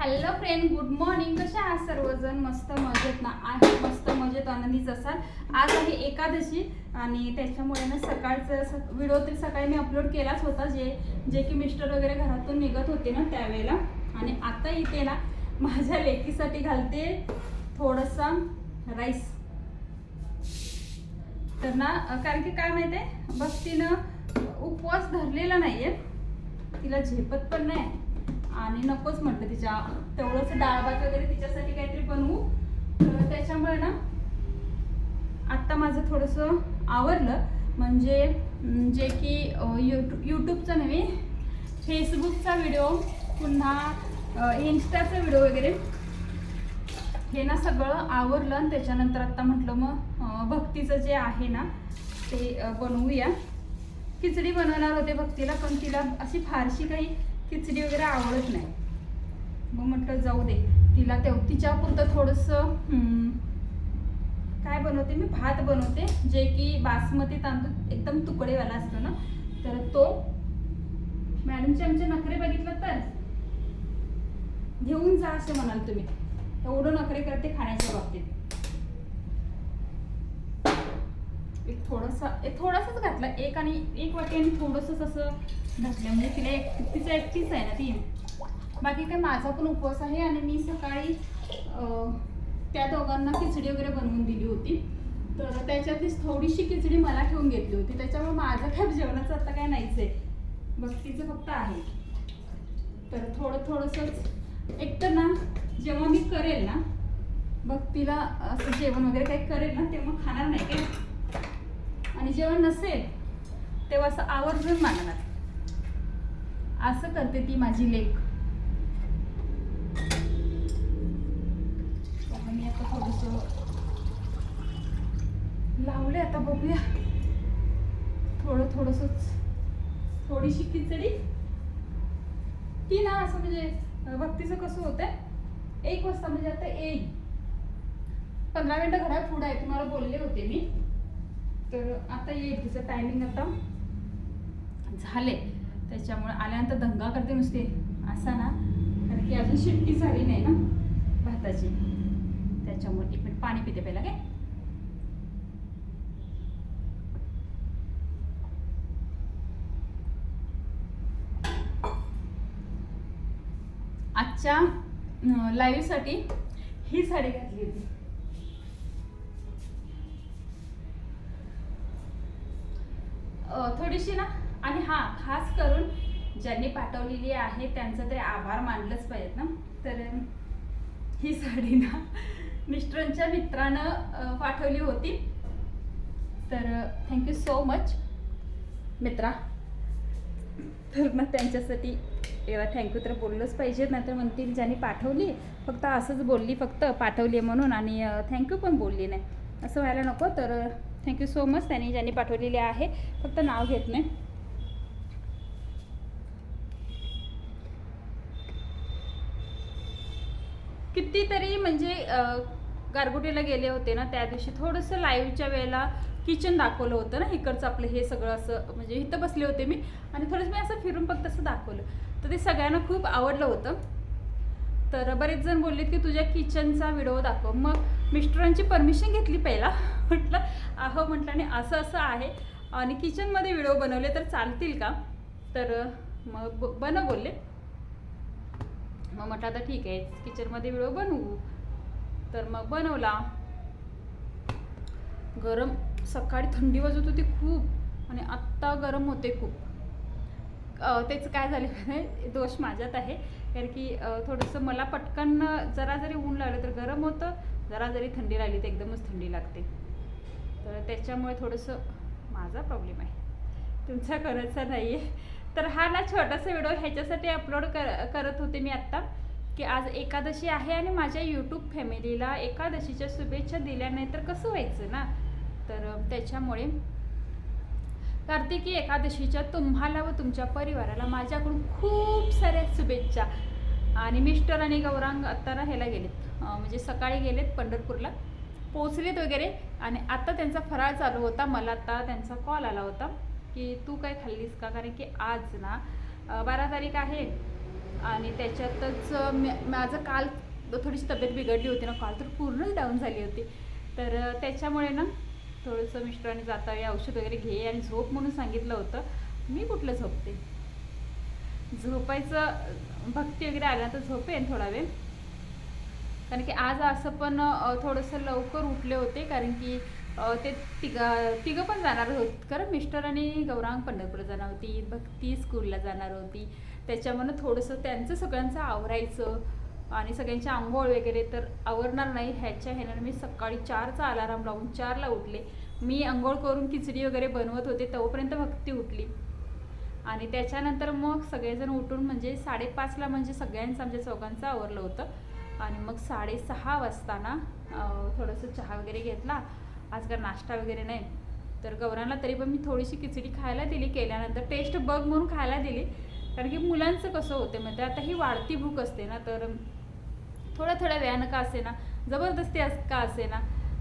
Hello friend good morning कसे आहात सर्वजण? मस्त मजेत ना? आहे मस्त मजेत आनंदीच असाल आज आहे एकादशी आणि त्याच्यामुळे ना सकाळचं व्हिडिओ तरी सकाळी मी अपलोड केलाच होता. जे जे की मिस्टर वगैरे घरातून निघत होते ना त्यावेळेला. आणि आता इथे ना माझ्या लेकीसाठी घालते थोडंसं राईस तर ना कारण की काय माहिती आहे बघ तिनं उपवास धरलेला नाहीये. तिला झेपत पण नाही. आणि नकोच म्हटलं तिच्या तेवढंच डाळ भात वगैरे तिच्यासाठी काहीतरी बनवू. तर त्याच्यामुळे ना आत्ता माझं थोडंसं आवरलं. म्हणजे जे की यूट्यूब यूट्यूबचा नव्हे फेसबुकचा व्हिडिओ पुन्हा इन्स्टाचा व्हिडिओ वगैरे. हे ना सगळं आवरलं आणि त्याच्यानंतर आत्ता म्हटलं मग भक्तीचं जे आहे ना ते बनवूया. खिचडी बनवणार होते भक्तीला पण तिला अशी फारशी काही खिचडी वगैरे आवडत नाही. मग म्हटलं जाऊ दे. तिला तेव तिच्या पुरतं थोडंसं काय बनवते मी? भात बनवते जे की बासमती तांदूळ एकदम तुकडेवाला असतो ना तर तो मॅडमचे आमचे नखरे बघितलं तर? घेऊन जा असं म्हणाल तुम्ही. एवढं नखरे करते खाण्याच्या बाबतीत. थोडासा एक थोडासाच घातला. एक आणि एक वाटी आणि थोडंसंच असं घातलं. म्हणजे तिला एक तिचं एकटीच आहे ना ती. बाकी काय माझा पण उपवास आहे आणि मी सकाळी त्या दोघांना खिचडी वगैरे बनवून दिली होती. तर त्याच्यातलीच थोडीशी खिचडी मला ठेवून घेतली होती. त्याच्यामुळे माझं काय जेवणाचं आता काय नाहीच आहे. भक्तीचं फक्त आहे. तर थोडं थोडंसंच एकतर ना जेव्हा मी करेल ना भक्तीला असं जेवण वगैरे काही करेल ना तेव्हा खाणार नाही काय? आणि जेव्हा नसेल तेव्हा असं आवर्जून मागणार. असं करते ती माझी लेख. आता मी आता थोडस लावले आता बघूया. थोडं थोडंसंच थोडीशी खिचडी. ती ना असं म्हणजे भक्तीचं कसं होतंय एक वाजता म्हणजे आता येईल. पंधरा मिनटं घरात पुढं आहे तुम्हाला बोलले होते मी. तर आता येईल तिचं टायमिंग आता. झाले त्याच्यामुळे आल्यानंतर दंगा करते नुसते. असा ना. कारण की अजून शिट्टी झाली नाही ना भाताची. त्याच्यामुळे एक मिनिट पाणी पिते पहिला काय? आजच्या लाईव्हसाठी ही साडी घातली होती. थोडीशी ना आणि हा खास करून ज्यांनी पाठवलेली आहे त्यांचं तरी आभार मानलंच पाहिजेत ना. तर ही साडी ना मिस्टरांच्या मित्रानं पाठवली होती. तर थँक्यू सो मच मित्रा. तर मग त्यांच्यासाठी एवढा थँक्यू तर बोललंच पाहिजे नाहीतर म्हणतील ज्यांनी पाठवली फक्त असंच बोलली फक्त पाठवली आहे म्हणून आणि थँक्यू पण बोलली नाही. असं व्हायला नको तर थँक्यू सो मच त्यांनी ज्यांनी पाठवलेली आहे फक्त नाव घेत नाही. कितीतरी म्हणजे गारगोटीला गेले होते ना त्या दिवशी. थोडंसं लाईव्हच्या वेळेला किचन दाखवलं होतं ना इकडचं आपलं हे सगळं असं म्हणजे इथं बसले होते मी. आणि थोडंसं मी असं फिरून फक्त असं दाखवलं. तर ते सगळ्यांना खूप आवडलं होतं. तर बरेच जण बोललेत की तुझ्या किचनचा व्हिडिओ दाखव. मग मिस्टरांची परमिशन घेतली पहिला. म्हटलं अहो म्हटलं आणि असं असं आहे. आणि किचनमध्ये व्हिडिओ बनवले तर चालतील का? तर मग बन बनव बोलले. मग म्हटलं आता ठीक आहे. किचनमध्ये व्हिडिओ बनवू. तर मग बनवला. गरम सकाळी थंडी वाजत होती खूप. आणि आत्ता गरम होते खूप. त्याचं काय झालं दोष माझ्यात आहे. कारण की थोडंसं मला पटकन जरा जरी ऊन लागलं तर गरम होतं जरा जरी थंडी लागली तर एकदमच थंडी लागते. तर त्याच्यामुळे थोडंसं माझा प्रॉब्लेम आहे. तुमचा करायचा नाही आहे तर हा ना छोटासा व्हिडिओ ह्याच्यासाठी अपलोड कर करत होते मी आत्ता की आज एकादशी आहे आणि माझ्या यूट्यूब फॅमिलीला एकादशीच्या शुभेच्छा दिल्या नाही तर कसं व्हायचं ना? तर त्याच्यामुळे कार्तिकी एकादशीच्या तुम्हाला व तुमच्या परिवाराला माझ्याकडून खूप साऱ्या शुभेच्छा. आणि मिस्टर आणि गौरांग आत्ताना ह्याला गेलेत. म्हणजे सकाळी गेलेत पंढरपूरला. पोचलेत वगैरे. आणि आत्ता त्यांचा फराळ चालू होता. मला आता त्यांचा कॉल आला होता की तू काय खाल्लीस का? कारण की आज ना बारा तारीख आहे. आणि त्याच्यातच माझं काल थोडीशी तब्येत बिघडली होती ना. काल तर पूर्णच डाऊन झाली होती. तर त्याच्यामुळे ना थोडंसं मिस्टरांनी जाता औषध वगैरे घे आणि झोप म्हणून सांगितलं होतं. मी कुठलं झोपते? झोपायचं भक्ती वगैरे आल्या तर झोपेन थोडा वेळ. कारण की आज असं पण थोडंसं लवकर उठले होते कारण की ते तिघा तिघं पण जाणार होत कारण मिस्टर आणि गौरांग पंढरपूर जाणार होती भक्ती स्कूलला जाणार होती. त्याच्यामुळं थोडंसं त्यांचं सगळ्यांचं आवरायचं आणि सगळ्यांची आंघोळ वगैरे तर आवरणार नाही. ह्याच्या ह्यानं मी सकाळी चारचा अलाराम लावून चारला उठले. मी आंघोळ करून खिचडी वगैरे बनवत होते तोपर्यंत भक्ती उठली. आणि त्याच्यानंतर मग सगळेजण उठून म्हणजे साडेपाचला म्हणजे सगळ्यांचं आमच्या चौघांचं आवरलं होतं. आणि मग साडेसहा वाजताना थोडंसं चहा वगैरे घेतला. आज का नाश्ता वगैरे नाही. तर गौरांना तरी पण मी थोडीशी खिचडी खायला दिली. केल्यानंतर टेस्ट बघ म्हणून खायला दिली. कारण की मुलांचं कसं होतं म्हणजे आता ही वाढती भूक असते ना तर थोड्या थोड्या वेळानं का असे ना जबरदस्ती अस का असे ना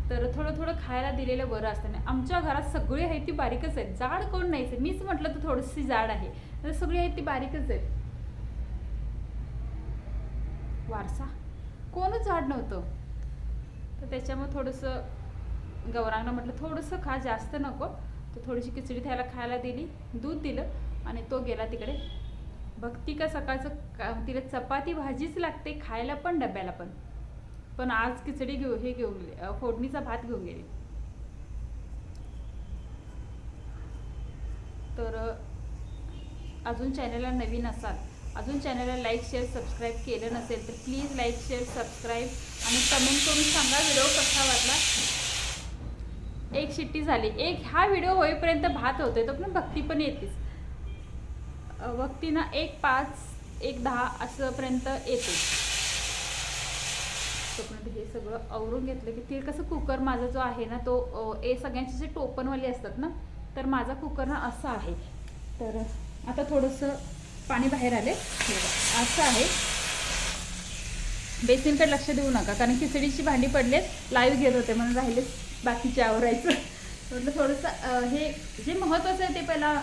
तर थोडं थोडं खायला दिलेलं बरं असतं. नाही आमच्या घरात सगळी आहे ती बारीकच आहेत. जाड कोण नाहीच आहे. मीच म्हटलं तर थोडीशी जाड आहे. तर सगळी आहे ती बारीकच आहेत. वारसा? कोणच झाड नव्हतं. तर त्याच्यामुळे थोडंसं गौरांना म्हटलं थोडंसं खा जास्त नको. तर थोडीशी खिचडी त्याला खायला दिली दूध दिलं आणि तो गेला तिकडे. भक्ती का सकाळचं का तिला चपाती भाजीच लागते खायला पण डब्याला पण. पण आज खिचडी घेऊ हे घेऊन गेली. फोडणीचा भात घेऊन गेली. तर अजून चॅनलला नवीन असाल अजून चॅनलला लाईक शेअर सबस्क्राईब केलं नसेल तर प्लीज लाईक शेअर सबस्क्राईब आणि कमेंट करून सांगा व्हिडिओ कसा वाटला. एक शिट्टी झाली. एक हा व्हिडिओ होईपर्यंत भात होतोय तो पण भक्ती पण येतेच. भक्तीनं ना एक पाच एक दहा असंपर्यंत येते. तोपर्यंत हे सगळं आवरून घेतलं की ते कसं कुकर माझा जो आहे ना तो ए सगळ्यांचे जे टोपणवाले असतात ना तर माझा कुकर ना असा आहे. तर आता थोडंसं पाणी बाहेर आले असं आहे. बेसिनकडे लक्ष देऊ नका कारण खिचडीची भांडी पडलेत लाईव्ह घेत होते म्हणून राहिले बाकीचे आवरायचं. म्हटलं थोडंसं हे जे महत्त्वाचं आहे ते पहिला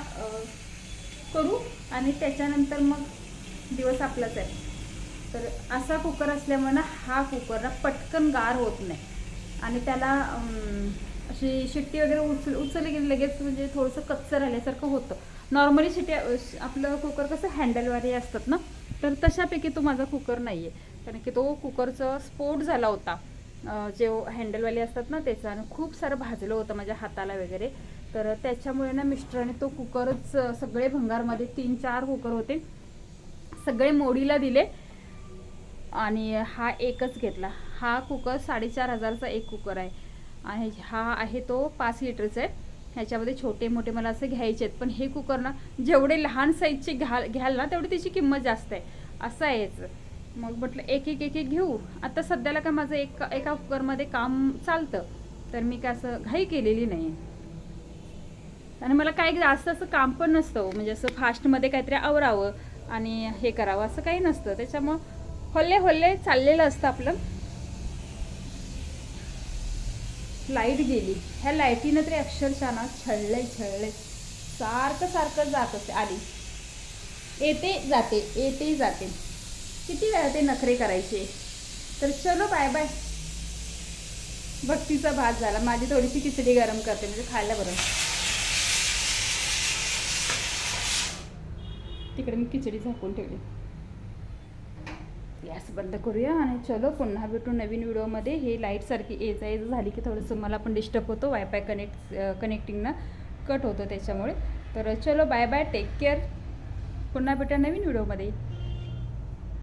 करू आणि त्याच्यानंतर मग दिवस आपलाच आहे. तर असा कुकर असल्यामुळे हा कुकर ना पटकन गार होत नाही. आणि त्याला अशी शिट्टी वगैरे उचल उचलली की लगेच म्हणजे थोडंसं कच्चं राहिल्यासारखं होतं. नॉर्मली शिट्टी आपलं कुकर कसं हँडलवारी असतात ना तर तशापैकी तो माझा कुकर नाही आहे कारण की तो कुकरचा स्फोट झाला होता. जे हँडलवाले असतात ना त्याचं आणि खूप सारं भाजलं होतं माझ्या हाताला वगैरे. तर त्याच्यामुळे ना मिस्टराने तो कुकरच सगळे भंगारमध्ये तीन चार कुकर होते. सगळे मोडीला दिले. आणि हा एकच घेतला. हा कुकर साडेचार हजारचा एक कुकर आहे. आणि हा आहे तो पाच लिटरचा आहे. ह्याच्यामध्ये छोटे मोठे मला असे घ्यायचे आहेत. पण हे कुकर ना जेवढे लहान साईजचे घ्याल घ्याल ना तेवढी त्याची किंमत जास्त आहे. असं आहे याचं. मग म्हटलं एक एक एक एक घेऊ. आता सध्याला काय माझं एक एका कुकरमध्ये काम चालतं. तर मी काय असं घाई केलेली नाही. आणि मला काय जास्त असं काम पण नसतं हो. म्हणजे असं फास्टमध्ये काहीतरी आवरावं आणि हे करावं असं काही नसतं. त्याच्यामुळं हल्ले हल्ले चाललेलं असतं आपलं. लाइट गेली. ह्या लाईटीनं तरी अक्षरशः ना छळले छळले सारखं सारखं जात असते. आली येते जाते येते जाते. किती वेळा ते नखरे करायचे? तर चलो बाय बाय भक्तीचा भात झाला. माझी थोडीशी खिचडी गरम करते म्हणजे खायला बरं. तिकडे मी खिचडी झाकून ठेवली. गॅस बंद करूया आणि चलो पुन्हा भेटू नवीन व्हिडिओमध्ये. हे लाईटसारखी ये जा ये जा झाली की थोडंसं मला पण डिस्टर्ब होतो वायफाय कनेक्ट कनेक्टिंगनं कट होतं त्याच्यामुळे. तर चलो बाय बाय टेक केअर पुन्हा भेटा नवीन व्हिडिओमध्ये.